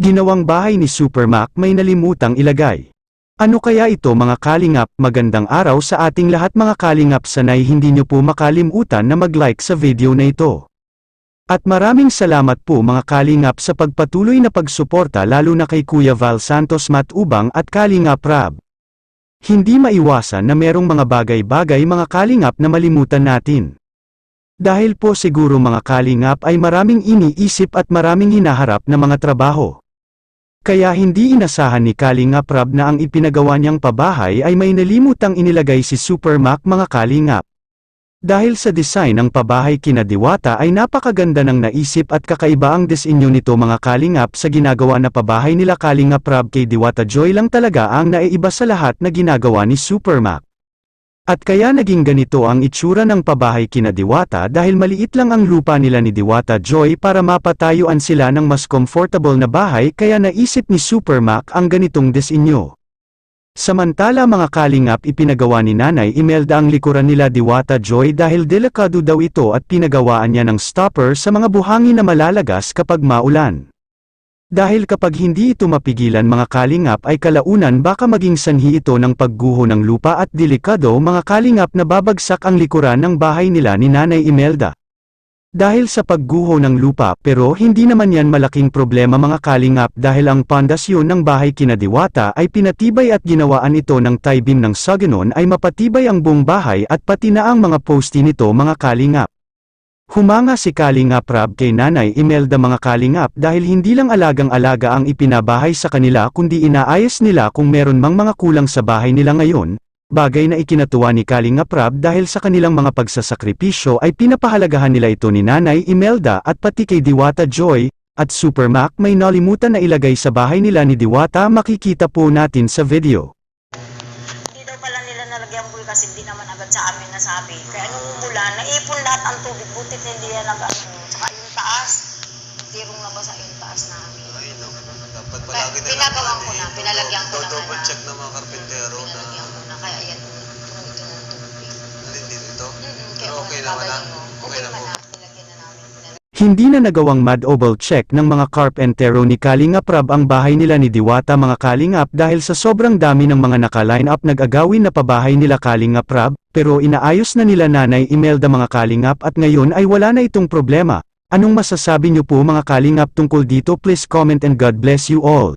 Ginawang bahay ni Supermac may nalimutang ilagay. Ano kaya ito mga kalingap, magandang araw sa ating lahat mga kalingap sanay hindi nyo po makalimutan na mag-like sa video na ito. At maraming salamat po mga kalingap sa pagpatuloy na pagsuporta lalo na kay Kuya Val Santos Matubang at Kalingap Rab. Hindi maiwasan na merong mga bagay-bagay mga kalingap na malimutan natin. Dahil po siguro mga kalingap ay maraming iniisip at maraming hinaharap na mga trabaho. Kaya hindi inasahan ni Kalingap Rab na ang ipinagawa niyang pabahay ay may nalimutang inilagay si Supermac mga kalingap. Dahil sa design ng pabahay kina Diwata ay napakaganda ng naisip at kakaiba ang disenyo nito mga kalingap sa ginagawa na pabahay nila Kalingap Rab kay Diwata Joy lang talaga ang naiiba sa lahat na ginagawa ni Supermac. At kaya naging ganito ang itsura ng pabahay kina Diwata dahil maliit lang ang lupa nila ni Diwata Joy para mapatayuan sila ng mas comfortable na bahay kaya naisip ni Supermac ang ganitong disenyo. Samantala mga kalingap ipinagawa ni Nanay Imelda ang likuran nila Diwata Joy dahil delikado daw ito at pinagawaan niya ng stopper sa mga buhangin na malalagas kapag maulan. Dahil kapag hindi ito mapigilan mga kalingap ay kalaunan baka maging sanhi ito ng pagguho ng lupa at delikado mga kalingap na babagsak ang likuran ng bahay nila ni Nanay Imelda. Dahil sa pagguho ng lupa pero hindi naman yan malaking problema mga kalingap dahil ang pondasyon ng bahay kinadiwata ay pinatibay at ginawaan ito ng tie-beam ng saganon ay mapatibay ang buong bahay at pati na ang mga poste nito mga kalingap. Humanga si Kalingap Rab kay Nanay Imelda mga Kalingap dahil hindi lang alagang-alaga ang ipinabahay sa kanila kundi inaayos nila kung meron mang mga kulang sa bahay nila ngayon, bagay na ikinatuwa ni Kalingap Rab dahil sa kanilang mga pagsasakripisyo ay pinapahalagahan nila ito ni Nanay Imelda at pati kay Diwata Joy, at Supermac may nalimutan na ilagay sa bahay nila ni Diwata makikita po natin sa video. Hindi nila nalagyan pool kasi hindi naman agad sa amin nasabi. Kaya nung umulan, naipon lahat ang tubig. Butit hindi yan nag ano. Tsaka yung taas, tirong na ba sa yung taas namin. Ay, no. Dapat palagi na Pinagawan ko na, pinalagyan ko na Double check ng mga karpentero na Pinalagyan ko na, kaya yan, puno ito ng tubig. alin din ito. Mm-mm, kaya Pero okay naman na. Okay na po. na, nilagyan na namin. Pinalagyan. Hindi na nagawang mad oval check ng mga carpentero ni Kalingap Rab ang bahay nila ni Diwata mga Kalingap dahil sa sobrang dami ng mga naka-line up nag-agawin na pabahay nila Kalingap Rab, pero inaayos na nila Nanay Imelda mga Kalingap at ngayon ay wala na itong problema. Anong masasabi niyo po mga Kalingap tungkol dito please comment and God bless you all.